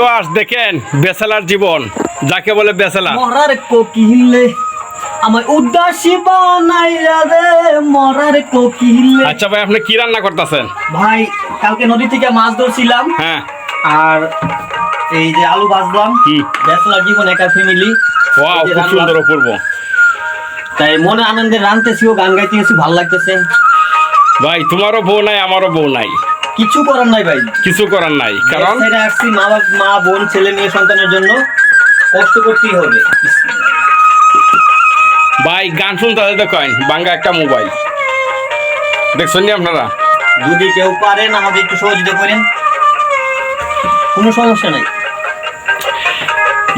দেখেন বেসালার জীবন। যাকে বলে বেসালা মরার কোকিলে আমায় উদাসী বানাইয়া রে মরার কোকিলে। আচ্ছা ভাই আপনি কি রান্না করতেছেন? ভাই কালকে নদী থেকে মাছ ধরছিলাম। হ্যাঁ। আর এই যে আলু ভাজলাম। ব্যাচলার জীবন একা ফ্যামিলি ওয়াও খুব সুন্দর অপূর্ব। তাই মনে আনন্দে রানতেছিও গান গাইতেছি ভালো লাগতেছে। ভাই তোমারও বউ নাই আমারও বউ নাই। কিছু করার নাই ভাই। কিছু করার নাই কারণ ছেড়ে আসছি মা বাপ মা বোন ছেলে মেয়ে সন্তানের জন্য কষ্ট করতেই হবে। ভাই গান শুনতে দেখেন বাঙ্গা একটা মোবাইল। দেখছেন নি আপনারা? যদি কেউ পারেন আমাদের একটু সহযোগিতা করেন। কোনো সমস্যা নাই।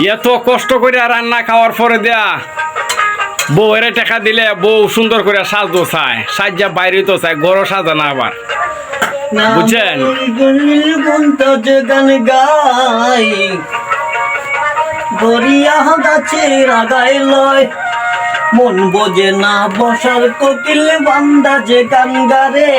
এত কষ্ট করে রান্না খাওয়ার পরে দেয়া বউয়ের টাকা দিলে বউ সুন্দর করে সাজতো চায় সাজা বাইরে তো চায় গরো সাজা না আবার। বুঝছেন? গাছে রাগাই লয়। মন বোঝে না বসার কোকিল বান্দা যে গান গারে।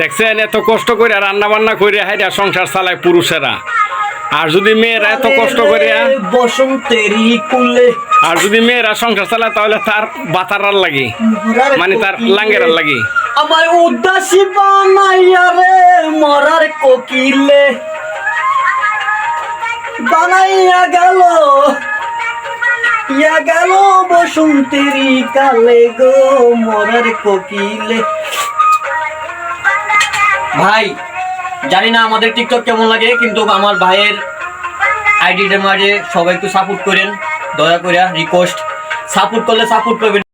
দেখছেন এত কষ্ট করে রান্না বান্না করে হাইরা সংসার চালায় পুরুষেরা। আর যদি মেয়েরা এত কষ্ট করে বসন্তেরই কুলে। আর যদি মেয়েরা সংসার চালায় তাহলে তার বাতারার লাগে মানে তার। লাঙ্গেরার লাগে। আমার উদাসী বানাইয়া রে মরার কোকিলে। বানাইয়া গেল ইয়া গেল বসন্তেরই কালে গো মরার কোকিলে। ভাই, জানি না আমাদের টিকটক কেমন লাগে, কিন্তু আমার ভাইয়ের আইডিটার মাঝে সবাই একটু সাপোর্ট করেন, দয়া করে রিকোয়েস্ট সাপোর্ট করলে সাপোর্ট করবেন